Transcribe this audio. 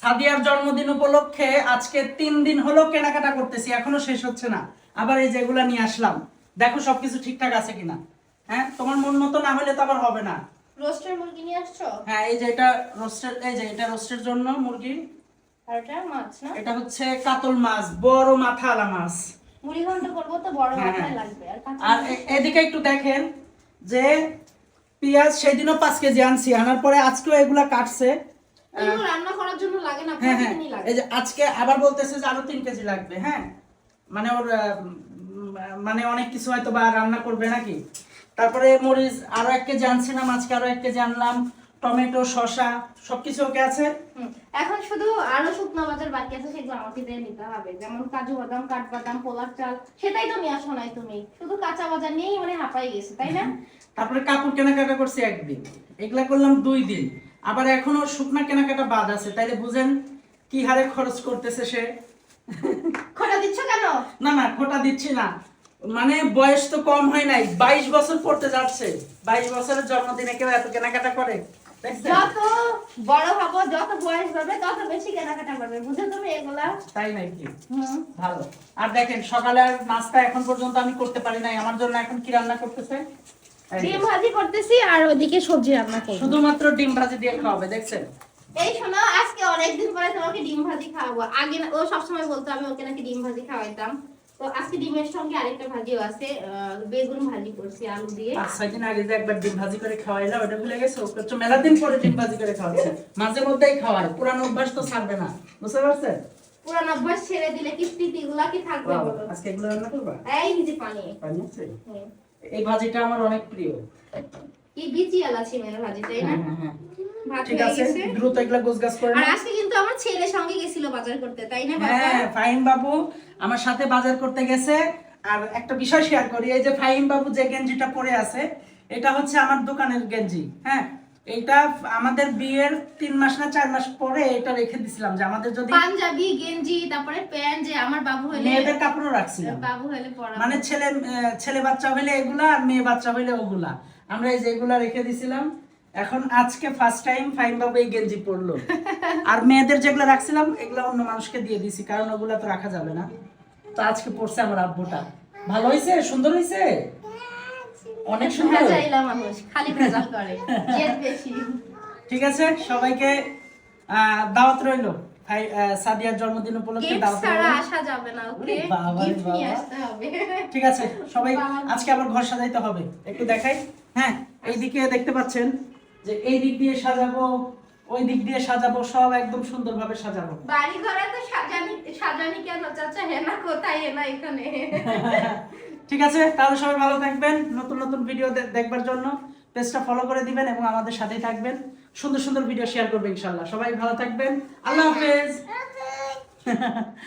সাদিয়ার জন্মদিন উপলক্ষে আজকে তিন দিন হলো কেনাকাটা করতেছি এখনও শেষ হচ্ছে না। আবার এই যেগুলা নিয়ে আসলাম। দেখো সবকিছু ঠিকঠাক আছে কিনা। হ্যাঁ তোমার মন মতো না হলে তো আবার হবে না। রোস্টার মুরগি নিয়ে আসছো? হ্যাঁ এই যে এটা রোস্টের এই যে এটা রোস্টের জন্য মুরগি। আর ওটা মাছ না? এটা হচ্ছে কাতল মাছ বড় মাথাওয়ালা মাছ। মুড়ি ঘন্ট করব তো বড় হ্যাঁ, মাথায় হ্যাঁ। লাগবে। আর এদিকে একটু দেখেন যে পেঁয়াজ সেদিনও পাঁচ কেজি আনছি আনার পরে আজকেও এগুলা কাটছে। রান্না করার জন্য লাগে না হ্যাঁ হ্যাঁ। এই যে আজকে আবার বলতেছে যে আরও তিন কেজি লাগবে হ্যাঁ? মানে ওর আহ, মানে অনেক কিছু হয়তো বা রান্না করবে নাকি? তারপরে মরিচ আরও এক কেজি আনছিলাম আজকে আরও এক কেজি আনলাম। টমেটো শসা সবকিছু ওকে আছে। এখন শুধু আরও শুকনো বাজার বাকি আছে সেগুলো আমাকে দিয়ে নিতে হবে। যেমন কাজু বাদাম কাঠবাদাম পোলার চাল সেটাই তো নিয়ে আসো নাই তুমি। শুধু কাঁচা বাজার নিয়েই মানে হাঁপাই গেছে তাই না? তারপরে কাপড় কেনাকাটা করছি একদিন। এগুলা করলাম দুই দিন। আবার এখনও শুকনা কেনাকাটা বাদ আছে। তাইলে বুঝেন কি হারে খরচ করতেছে সে। খোটা দিচ্ছ কেন? না না খোটা দিচ্ছি না। মানে বয়স তো কম হয় নাই। বাইশ বছর পড়তে যাচ্ছে। বাইশ বছরের জন্মদিনে কেউ এত কেনাকাটা করে? যত বড় হব যত বয়স বাড়বে তত বেশি কেনাকাটা করবে। বুঝো তুমি এগুলা? তাই নাকি? ভালো। আর দেখেন সকালে নাস্তা এখন পর্যন্ত আমি করতে পারি নাই। আমার জন্য এখন কি রান্না করতেছে? ডিম ভাজি করতেছি আর ওদিকে সবজি রান্না করব। শুধুমাত্র ডিম ভাজি দিয়ে খাওয়াবে দেখছেন? এই শোনো আজকে অনেকদিন পরে তোমাকে ডিম ভাজি খাওয়াবো। আগে ও সবসময় বলতো আমি ওকে নাকি ডিম ভাজি খাওয়াইতাম। তো আজকে ডিমের সঙ্গে আরেকটা ভাজিও আছে বেগুন ভাজি করছি আলু দিয়ে। পাঁচ ছয় দিন আগে যে একবার ডিম ভাজি করে খাওয়াইলাম ওটা ভুলে গেছে? তো মেলা দিন পরে ডিম ভাজি করে খাওয়াচ্ছে। মাঝে মধ্যেই খাওয়ায় পুরানো অভ্যাস তো ছাড়বে না। বুঝতে পারছেন? পুরান অভ্যাস ছেড়ে দিলে কি স্মৃতি গুলা কি থাকবে বলো? আজকে এগুলো রান্না করবা? এই পানি। পানি আছে? এই ভাজিটা আমার অনেক প্রিয়। কি বিচি আলা ছিমের ভাজি তাই না? হ্যাঁ, হ্যাঁ, হ্যাঁ। ঠিক আছে দ্রুত এগুলা গোছগাছ করে আর আজকে কিন্তু আমার ছেলের সঙ্গে গেছিল বাজার করতে তাই না বাবা? হ্যাঁ ফাহিম বাবু আমার সাথে বাজার করতে গেছে। আর একটা বিষয় শেয়ার করি এই যে ফাহিম বাবু যে গেঞ্জিটা পরে আছে এটা হচ্ছে আমার দোকানের গেঞ্জি হ্যাঁ? এটা আমাদের বিয়ের তিন মাস না চার মাস পরে এটা রেখে দিছিলাম যে আমাদের যদি পাঞ্জাবি গেঞ্জি তারপরে প্যান্ট যে আমার বাবু হলে মেয়েদের কাপড়ও রাখছিলাম। বাবু হলে পরা। মানে ছেলে ছেলে বাচ্চা হলে এগুলা আর মেয়ে বাচ্চা হলে ওগুলা। আমরা এই যে এগুলা রেখে দিছিলাম। এখন আজকে ফার্স্ট টাইম ফাইন বাবু এই গেঞ্জি পরলো। আর মেয়েদের যেগুলো রাখছিলাম এগুলো অন্য মানুষকে দিয়ে দিছি কারণ ওগুলা তো রাখা যাবে না। তো আজকে পড়ছে আমার আব্বুটা। ভালো হয়েছে সুন্দর হয়েছে অনেক সুন্দর। মানুষ খালি ভেজাল করে বেশি। ঠিক আছে সবাইকে দাওয়াত রইল। সাদিয়ার জন্মদিন উপলক্ষে দাওয়াত আসা যাবে না ওকে? গিফট নিয়ে আসতে হবে। ঠিক আছে সবাই আজকে আবার ঘর সাজাইতে হবে। একটু দেখাই। হ্যাঁ এইদিকে দেখতে পাচ্ছেন। যে এই দিক দিয়ে সাজাবো ওই দিক দিয়ে সাজাবো সব একদম সুন্দরভাবে সাজাবো। বাড়ি ঘরে তো সাজানি সাজানি কেন? চাচা হেনা কোথায় হেনা এখানে? ঠিক আছে তাহলে সবাই ভালো থাকবেন। নতুন নতুন ভিডিও দেখবার জন্য পেজটা ফলো করে দিবেন এবং আমাদের সাথেই থাকবেন। সুন্দর সুন্দর ভিডিও শেয়ার করবেন ইনশাল্লাহ। সবাই ভালো থাকবেন। আল্লাহ হাফেজ।